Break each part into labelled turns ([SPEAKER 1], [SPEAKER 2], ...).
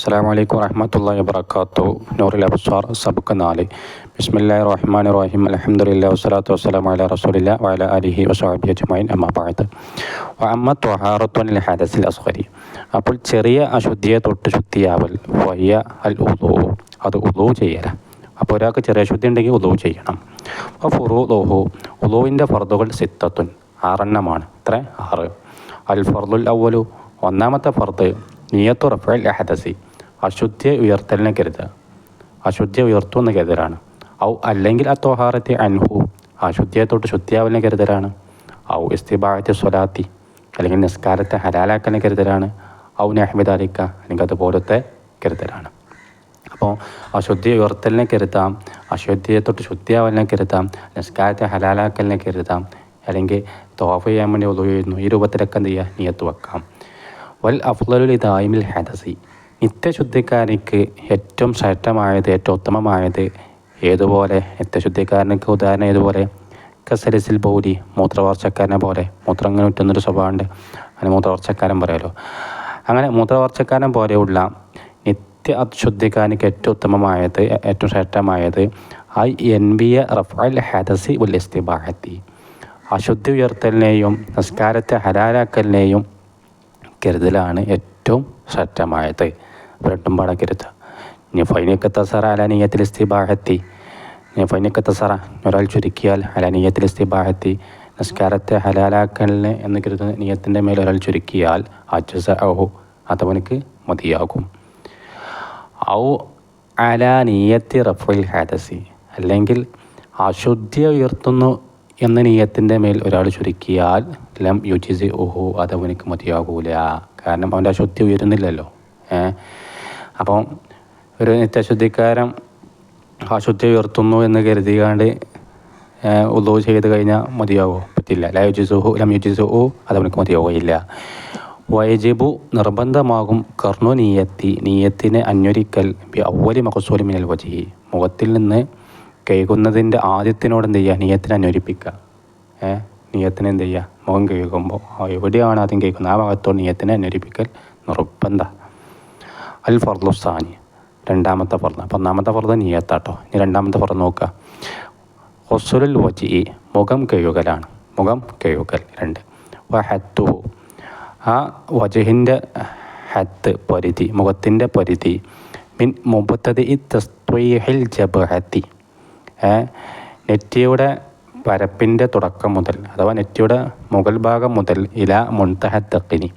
[SPEAKER 1] അസ്സാം വലൈക്കും വറഹമത്തല്ലാ വബർക്കാത്തു നൂറിൽ അബ്സാർ സബുക്ക് നാല്. ബിസ്മില്ലാ റഹ്മാൻ റഹീം. അലഹമുല്ല വസ്സലാത്തു വസ്സലാം അല റസൂലില്ല വല അലിഹി വസാബി അജ്മൈൻ അമ്മാബായത് അമ്മ ത്വഹാറത്തുൻ ഹദസിൽ അസ്ഹരി അപ്പോൾ ചെറിയ അശുദ്ധിയെ തൊട്ട് ശുദ്ധിയാവൽ. വയ്യ അൽ ഉദൂ. അത് ഉദൂ ചെയ്യല. അപ്പോൾ ഒരാൾക്ക് ചെറിയ ശുദ്ധി ഉണ്ടെങ്കിൽ ഉദൂ ചെയ്യണം. അപ്പോൾ ഫുറു ലോഹു ഉദൂവിന്റെ ഫർദുകൾ സിത്തത്തുൻ. ആറെണ്ണമാണ്. ഇത്ര ആറ്. അൽ ഫർദുൽ അവലു ഒന്നാമത്തെ ഫർദ് നിയത്തു റഫൽ ഹദസി. അശുദ്ധിയെ ഉയർത്തലിനെ കരുതുക. അശുദ്ധിയെ ഉയർത്തുമെന്ന് കരുതലാണ്. ഔ അല്ലെങ്കിൽ ആ തൊഹാറത്തെ അൻഹു അശുദ്ധിയെ തൊട്ട് ശുദ്ധിയാവലിനെ കരുതലാണ്. ഔ ഇസ്തിബായത്തെ സ്വലാത്തി അല്ലെങ്കിൽ നിസ്കാരത്തെ ഹലാലാക്കലിനെ കരുതലാണ്. ഔ നെഹ്മിദാലിക്ക അല്ലെങ്കിൽ അതുപോലത്തെ കരുതലാണ്. അപ്പോൾ അശുദ്ധിയെ ഉയർത്തലിനെ കരുതാം അശുദ്ധിയെ തൊട്ട് ശുദ്ധിയാവലിനെ കരുതാം നിസ്കാരത്തെ ഹലാലാക്കലിനെ കരുതാം അല്ലെങ്കിൽ തോഫ ചെയ്യാൻ വേണ്ടി ഒതുങ്ങുന്നു ഈ രൂപത്തിലൊക്കെ എന്ത് ചെയ്യുക? നീയത്ത് വെക്കാം. വൽ അഫ്ലലുൽ ഇതായ്മിൽ ഹദസി. നിത്യശുദ്ധിക്കാരനിക്ക് ഏറ്റവും ശ്രേഷ്ഠമായത് ഏറ്റവും ഉത്തമമായത് ഏതുപോലെ? നിത്യശുദ്ധിക്കാരനക്ക് ഉദാഹരണം ഏതുപോലെ? കസരിസിൽ ബൗരി മൂത്രവാർച്ചക്കാരനെ പോലെ. മൂത്രം അങ്ങനെ ഉറ്റുന്നൊരു സ്വഭാവമുണ്ട്. അങ്ങനെ മൂത്രവാർച്ചക്കാരൻ പറയാലോ. അങ്ങനെ മൂത്രവാർച്ചക്കാരൻ പോലെയുള്ള നിത്യ ശുദ്ധിക്കാരനിക്ക് ഏറ്റവും ഉത്തമമായത് ഏറ്റവും ശ്രേഷ്ഠമായത് ഐ എൻ ബി എ റഫാൽ ഹദസി ഉൽ ഇസ്തിബാഹത്തി. അശുദ്ധി ഉയർത്തലിനെയും നിസ്കാരത്തെ ഹലാലാക്കലിനെയും കരുതലാണ് ഏറ്റവും ശ്രദ്ധമായത് രണ്ടും പാടാക്കരുത്. ഫൈനൊക്കെ തസറ അലാനീയത്തിൽ ഇസ്തിബാഹത്തി. ഇനി ഫൈനൊക്കെ തസറ. ഒരാൾ ചുരുക്കിയാൽ അലാനീയത്തിൽ ഇസ്തിബാഹത്തി. നിസ്കാരത്തെ ഹലാലാക്കലിനെ എന്ന് കരുതുന്ന നീയത്തിന്റെ മേൽ ഒരാൾ ചുരുക്കിയാൽ അജസ ഓഹു അതവനക്ക് മതിയാകും. ഔ അലാനീയത്തി റഫുൽ ഹാദസി. അല്ലെങ്കിൽ അശുദ്ധിയെ ഉയർത്തുന്നു എന്ന നീയത്തിന്റെ മേൽ ഒരാൾ ചുരുക്കിയാൽ ലം യുജിസി ഓഹോ അതവനക്ക് മതിയാകൂല. കാരണം അവന്റെ അശുദ്ധി ഉയരുന്നില്ലല്ലോ. ഏഹ് അപ്പം ഒരു നിത്യശുദ്ധിക്കാരൻ അശുദ്ധി ഉയർത്തുന്നു എന്ന് കരുതിയാണ്ട് ഉദോ ചെയ്ത് കഴിഞ്ഞാൽ മതിയാവോ? പറ്റില്ല. ലയുജിസുഹു യുജിസുഹു ലം യുജിസുഹു അത് അവനക്ക് മതിയാവുകയില്ല. വൈജിബു നിർബന്ധമാകും കർണു നീയത്തി നീയത്തിനെ അന്വരിക്കൽ ബി അവലി മഹസൂലി മിനൽ വജി. മുഖത്തിൽ നിന്ന് കഴുകുന്നതിന്റെ ആദ്യത്തിനോട് എന്ത് ചെയ്യുക? നീയത്തിനെ അന്വരിപ്പിക്കുക. ഏ നീയത്തിന് എന്ത് ചെയ്യുക? മുഖം കഴുകുമ്പോൾ എവിടെയാണ് ആദ്യം കഴുകുന്നത് ആ ഭാഗത്തോട് നീയത്തിനെ അന്വരിപ്പിക്കൽ നിർബന്ധ. അൽ ഫർദുസ്താനി രണ്ടാമത്തെ ഫർദ്. അപ്പം ഒന്നാമത്തെ ഫർദ് നീയത്താട്ടോ. ഇനി രണ്ടാമത്തെ ഫർദ് നോക്കുക ഹൊസുലുൽ വജി മുഖം കഴുകലാണ്. മുഖം കഴുകൽ രണ്ട്. വഹത്തു ആ വജഹിന്റെ ഹത്ത് പരിധി മുഖത്തിന്റെ പരിധി മിൻ മുബത്തത് ഇ തസ്ത്വീഹിൽ ജബഹത്തി. നെറ്റിയുടെ പരപ്പിന്റെ തുടക്കം മുതൽ അഥവാ നെറ്റിയുടെ മുകൾ ഭാഗം മുതൽ ഇല മുൻതഹത്തക്കിനി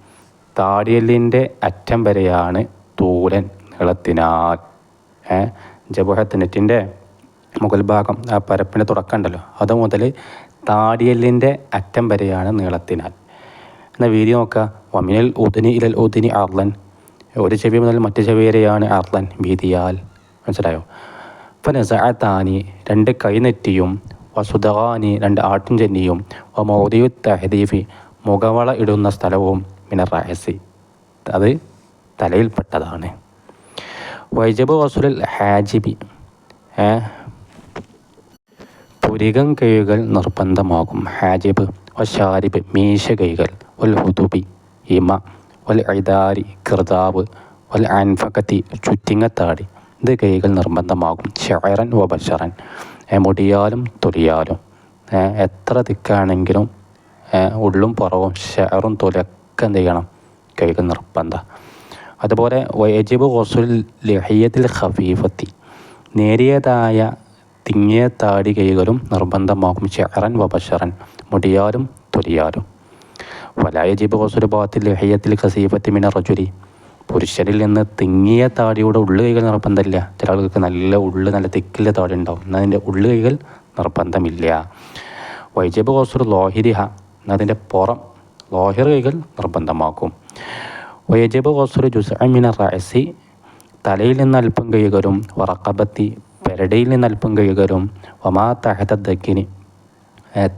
[SPEAKER 1] താടിയലിന്റെ അറ്റം വരെയാണ് തൂലൻ നീളത്തിനാൽ ഏ ജപുഹത്തിനെറ്റിന്റെ മുകൾ ഭാഗം ആ പരപ്പിന്റെ തുടക്കം ഉണ്ടല്ലോ. അത് മുതൽ താടിയല്ലിന്റെ അറ്റം വരെയാണ് നീളത്തിനാൽ. എന്നാൽ വീതി നോക്കുക വമിനൽ ഉദിനി ഇലൽ ഉദിനി അർലൻ. ഒരു ചെവി മുതൽ മറ്റു ചെവി വരെയാണ് അർലൻ വീതിയാൽ. മനസ്സിലായോ? ഫനസാനി രണ്ട് കൈനെറ്റിയും വസുദാനി രണ്ട് ആട്ടിൻ ചെന്നിയും മൗദിയു തഹദീഫി മുഖവള ഇടുന്ന സ്ഥലവും മിനറായസി അത് തലയിൽപ്പെട്ടതാണ്. വൈജബ് വസുലിൽ ഹാജിബി പുരികം കൈകൾ നിർബന്ധമാകും. ഹാജിബ് വഷാരിബ് മീശ കൈകൾ വൽ ഹുദുബി ഇമ വൽ ഐദാരി കിർദാവ് വൽ അൻഫകത്തി ചുറ്റിങ്ങത്താടി ഇത് കൈകൾ നിർബന്ധമാകും. ഷെയറൻ വ മുടിയാലും തൊലിയാലും എത്ര തിക്കാണെങ്കിലും ഉള്ളും പുറവും ഷെയറും തൊലിയൊക്കെ എന്ത് ചെയ്യണം? കൈകൾ നിർബന്ധ. അതുപോലെ വയജിബ് ഹൊസുൽ ലഹിയത്തിൽ ഖഫീഫത്തി. നേരിയതായ തിങ്ങിയ താടി കൈകളും നിർബന്ധമാകും ചെറൻ വപശറൻ മുടിയാലും തൊലിയാലും. വലായജിബ് ഹൊസുൽ ബാത്തിൽ ലഹിയത്തിൽ ഖസീഫത്തി മിന റജുലി. പുരുഷനിൽ നിന്ന് തിങ്ങിയ താടിയുടെ ഉള്ളു കൈകൾ നിർബന്ധമില്ല. ചില ആളുകൾക്ക് നല്ല ഉള്ളു നല്ല തിക്കിലെ താടി ഉണ്ടാവും. എന്നാൽ അതിന്റെ ഉള്ളു കൈകൾ നിർബന്ധമില്ല. വൈജബ് ഗോസുർ ലോഹിരിഹ എന്നതിന്റെ പുറം ലോഹിർ കൈകൾ നിർബന്ധമാക്കും. വൈജബ് കോസുർ ജുസമിന റായസി തലയിൽ നിന്ന് അല്പം കഴുകരും വറക്കബത്തി പെരടയിൽ നിന്ന് അല്പം കഴുകരും വമാ തഹത ദക്കിനി.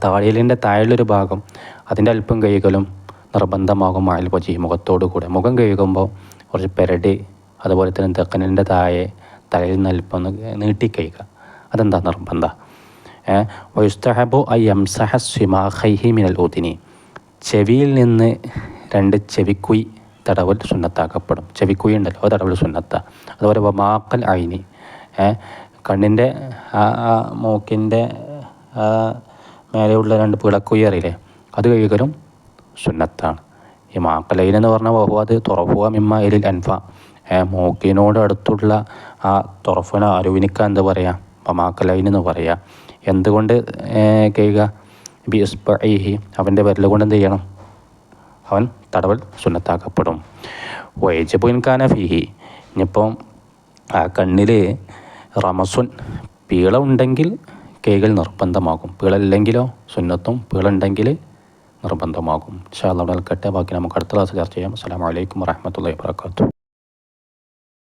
[SPEAKER 1] താഴിലിന്റെ താഴെയൊരു ഭാഗം അതിന്റെ അല്പം കഴുകലും നിർബന്ധമാകും അയൽ പച്ചി മുഖത്തോടു കൂടെ. മുഖം കഴുകുമ്പോൾ കുറച്ച് പെരടി അതുപോലെ തന്നെ തെക്കനിന്റെ താഴെ തലയിൽ നിന്ന് അല്പം നീട്ടി കഴിക്കുക അതെന്താ നിർബന്ധ? വയുസ്തഹബു ഐ എംസഹ സ്വിമാഹൈഹി മിനൽ ഊതിനി. ചെവിയിൽ നിന്ന് രണ്ട് ചെവിക്കുയി തടവൽ സുന്നത്താക്കപ്പെടും. ചെവിക്കുഴിയുണ്ടല്ലോ അത് തടവൽ സുന്നത്ത. അതുപോലെ മാക്കൽ അയിനി കണ്ണിന്റെ ആ മൂക്കിന്റെ മേലെയുള്ള രണ്ട് പിളക്കുഴി അറിയില്ലേ? അത് കഴുകലും സുന്നത്താണ്. ഈ മാക്കലൈൻ എന്ന് പറഞ്ഞാൽ ബഹു അത് തുറഫുക മിമ്മ എലിൽ അൻഫ. മൂക്കിനോട് അടുത്തുള്ള ആ തുറഫിന അരുവിനിക്ക എന്താ പറയുക അപ്പം എന്ന് പറയുക എന്തുകൊണ്ട് കഴുകുക ബി ഇസ്ബഇഹി അവന്റെ വിരൽ കൊണ്ട് എന്ത് ചെയ്യണം? അവൻ തടവൽ സുന്നത്താക്കപ്പെടും. വൈജബുൻ കാന ഫിഹി. ഇനിയിപ്പം ആ കണ്ണിൽ റമസുൻ പീള ഉണ്ടെങ്കിൽ കേകൾ നിർബന്ധമാകും. പീള ഇല്ലെങ്കിലോ സുന്നത്തും പീള ഉണ്ടെങ്കിൽ നിർബന്ധമാകും. ഇൻഷാ അല്ലാഹ് അവിടെ നിൽക്കട്ടെ ബാക്കി നമുക്ക് അടുത്ത ക്ലാസ് ചർച്ച ചെയ്യാം. അസ്സാം വലൈക്കും വറഹ്മത്തുള്ളാഹി വബറകാതുഹു.